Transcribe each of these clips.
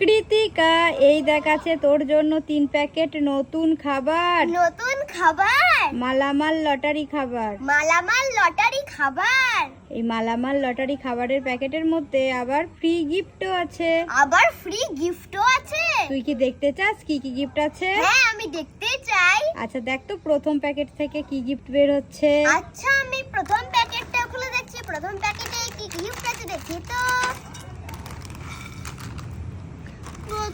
কৃতিকা এই দেখাচ্ছে তোর জন্য তিন প্যাকেট নতুন খাবার। নতুন খাবার? মালামাল লটারি খাবার। মালামাল লটারি খাবার? এই মালামাল লটারি খাবারের প্যাকেটের মধ্যে আবার ফ্রি গিফটও আছে। আবার ফ্রি গিফটও আছে? তুই কি দেখতে চাস? কি কি গিফট আছে? হ্যাঁ আমি দেখতে চাই। আচ্ছা দেখ তো প্রথম প্যাকেট থেকে কি গিফট বের হচ্ছে। আচ্ছা আমি প্রথম প্যাকেটটা খুলে দেখছি। প্রথম প্যাকেটে কি গিফট আছে দেখি তো।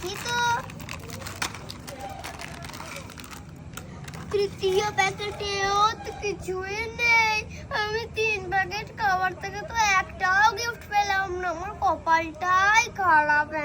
দেখি তো তৃতীয় প্যাকেটেও তো কিছুই নেই। আমি তিন প্যাকেট খাবার থেকে তো একটাও গিফট পেলাম না। আমার কপালটাই খারাপ।